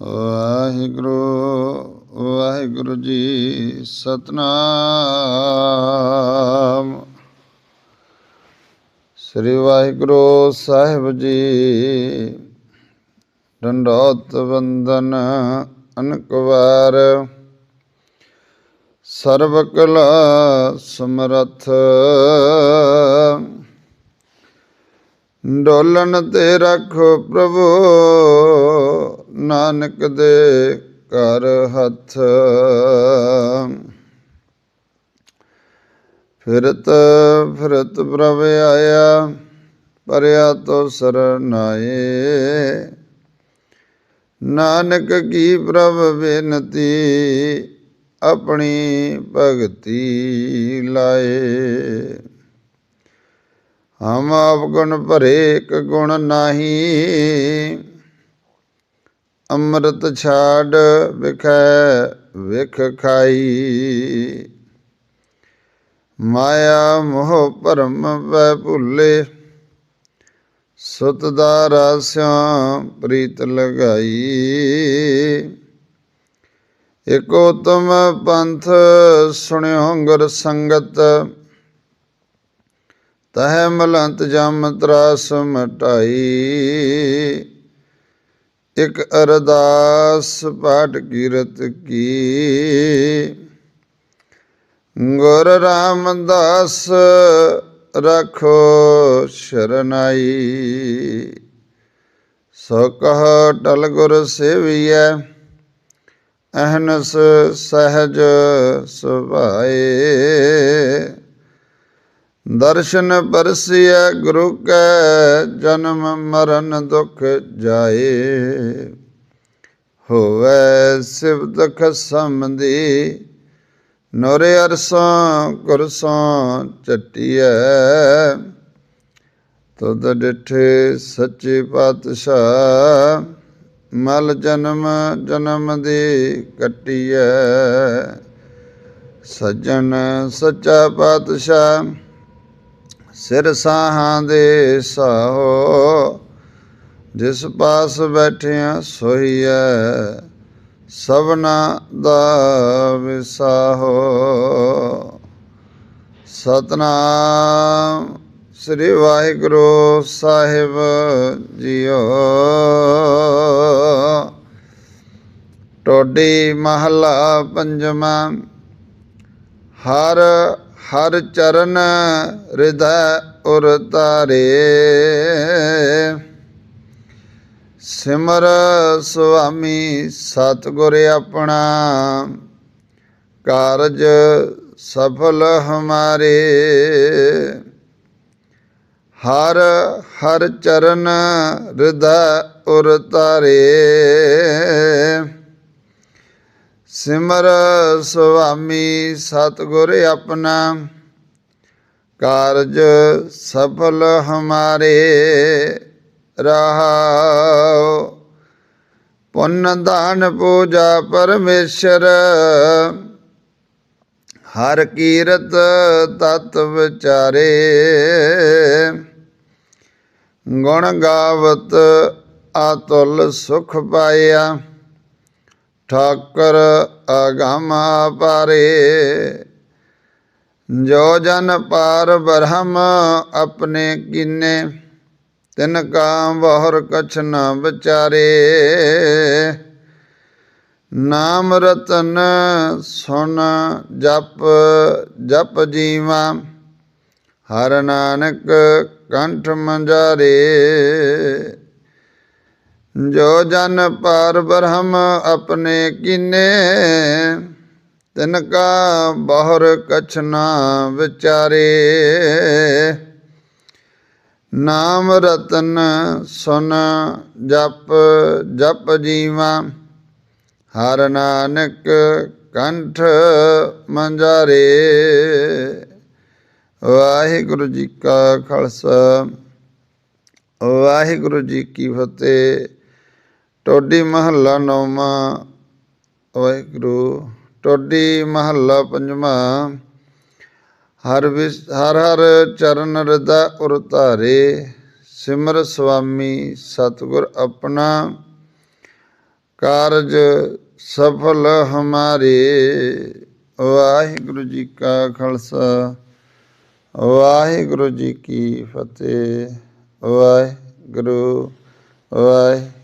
ਵਾਹਿਗੁਰੂ ਵਾਹਿਗੁਰੂ ਜੀ ਸਤਨਾਮ। ਸ੍ਰੀ ਵਾਹਿਗੁਰੂ ਸਾਹਿਬ ਜੀ ਡੰਡੋਤ ਬੰਦਨ ਅਨਕ ਵਾਰ। ਸਰਬ ਕਲਾ ਸਮਰਥ ਡੋਲਣ ਤੇ ਰੱਖੋ ਪ੍ਰਭੂ, ਨਾਨਕ ਦੇ ਘਰ ਹੱਥ। ਫਿਰਤ ਫਿਰਤ ਪ੍ਰਭ ਆਇਆ, ਪਰਿਆ ਤੋ ਸਰਨਾਏ ਨਾਨਕ ਕੀ ਪ੍ਰਭ ਬੇਨਤੀ, ਆਪਣੀ ਭਗਤੀ ਲਾਏ। ਹਮ ਆਪ ਗੁਣ ਭਰੇ ਇੱਕ ਗੁਣ ਨਾਹੀ। ਅੰਮ੍ਰਿਤ ਛਾੜ ਵਿਖੈ ਵਿਖ ਖਾਈ। ਮਾਇਆ ਮੋਹ ਭਰਮ ਵੈ ਭੁੱਲੇ। ਸੁਤ ਦਾ ਰਾਸਿਆਂ ਪ੍ਰੀਤ ਲਗਾਈ। ਇਕ ਉਤਮ ਪੰਥ ਸੁਣਿਓ ਗੁਰ ਸੰਗਤ। ਤਹਿ ਮਲੰਤ ਜਮ ਤਰਾਸ ਮਟਾਈ। ਇਕ ਅਰਦਾਸ ਪਾਠ ਕੀਰਤ ਕੀ। ਗੁਰ ਰਾਮਦਾਸ ਰਖੋ ਸ਼ਰਨਾਈ। ਸੋ ਕਹ ਟਲ ਗੁਰ ਸੇਵੀਐ, ਅਹਨਸ ਸਹਜ ਸੁਭਾਏ। ਦਰਸ਼ਨ ਪਰਸਿਐ ਗੁਰੂ ਕੈ, ਜਨਮ ਮਰਨ ਦੁਖ ਜਾਏ। ਹੋਵੇ ਸਿਵਤ ਖਸਮ ਦੀ ਨੋਰੇ ਅਰਸਾਂ ਕੁਰਸਾਂ ਚਟਿਐ ਤਦ ਡਿਠੇ ਸੱਚੇ ਪਾਤਸ਼ਾਹ, ਮਲ ਜਨਮ ਜਨਮ ਦੀ ਕਟਿਐ। ਸੱਜਣ ਸੱਚਾ ਪਾਤਸ਼ਾਹ ਸਿਰ ਸਾਹਾਂ ਦੇ ਸਾਹੋ, ਜਿਸ ਪਾਸ ਬੈਠਿਆ ਸੋਈਐ ਸਭਨਾ ਦਾ ਵਿਸਾਹੋ। ਸਤਨਾਮ ਸ੍ਰੀ ਵਾਹਿਗੁਰੂ ਸਾਹਿਬ ਜੀਓ। ਟੋਡੀ ਮਹਲਾ ਪੰਜਵਾਂ, ਹਰ ਹਰ ਚਰਨ ਹਿਰਦੈ ਉਰ ਤਾਰੇ ਸਿਮਰ ਸੁਆਮੀ ਸਤਿਗੁਰ ਆਪਣਾ, ਕਾਰਜ ਸਫਲ ਹਮਾਰੇ। ਹਰ ਹਰ ਚਰਨ ਹਿਰਦੈ ਉਰ ਤਾਰੇ ਸਿਮਰ ਸੁਆਮੀ ਸਤਿਗੁਰ ਆਪਣਾ, ਕਾਰਜ ਸਫਲ ਹਮਾਰੇ ਰਹਾਉ। ਪੁੰਨ ਦਾਨ ਪੂਜਾ ਪਰਮੇਸ਼ਰ, ਹਰ ਕੀਰਤ ਤਤ ਵਿਚਾਰੇ। ਗੁਣ ਗਾਵਤ ਆਤੁਲ ਸੁਖ ਪਾਇਆ। ਠਾਕਰ ਅਗਮ ਪਾਰੇ। ਜੋ ਜਨ ਪਾਰ ਬ੍ਰਹਮ ਆਪਣੇ ਕੀਨੇ, ਤਿਨ ਕਾ ਬਹੁਰ ਕਛ ਨ ਵਿਚਾਰੇ। ਨਾਮ ਰਤਨ ਸੁਣ ਜਪ ਜਪ ਜੀਵਾ, ਹਰ ਨਾਨਕ ਕੰਠ ਮੰਜਾਰੇ ਜੋ ਜਨ ਪਾਰ ਬ੍ਰਹਮ ਆਪਣੇ ਕੀਨੇ ਤਿਨ ਕਾ ਬਹੁਰ ਕਛ ਵਿਚਾਰੇ। ਨਾਮ ਰਤਨ ਸੁਨ ਜਪ ਜਪ ਜੀਵਾ, ਹਰ ਨਾਨਕ ਕੰਠ ਮੰਜਾਰੇ। ਵਾਹਿਗੁਰੂ ਜੀ ਕਾ ਖਾਲਸਾ, ਵਾਹਿਗੁਰੂ ਜੀ ਕੀ ਫਤਿਹ। ਟੋਡੀ ਮਹੱਲਾ ਨੌਵਾਂ, ਵਾਹਿਗੁਰੂ। ਟੋਡੀ ਮਹੱਲਾ ਪੰਜਵਾਂ, ਹਰ ਵਿਸ, ਹਰ ਹਰ ਚਰਨ ਰਦਾ ਉਰ ਧਾਰੇ, ਸਿਮਰ ਸੁਆਮੀ ਸਤਿਗੁਰ ਆਪਣਾ ਕਾਰਜ ਸਫਲ ਹਮਾਰੇ। ਵਾਹਿਗੁਰੂ ਜੀ ਕਾ ਖਾਲਸਾ, ਵਾਹਿਗੁਰੂ ਜੀ ਕੀ ਫਤਿਹ। ਵਾਹਿਗੁਰੂ, ਵਾਹਿ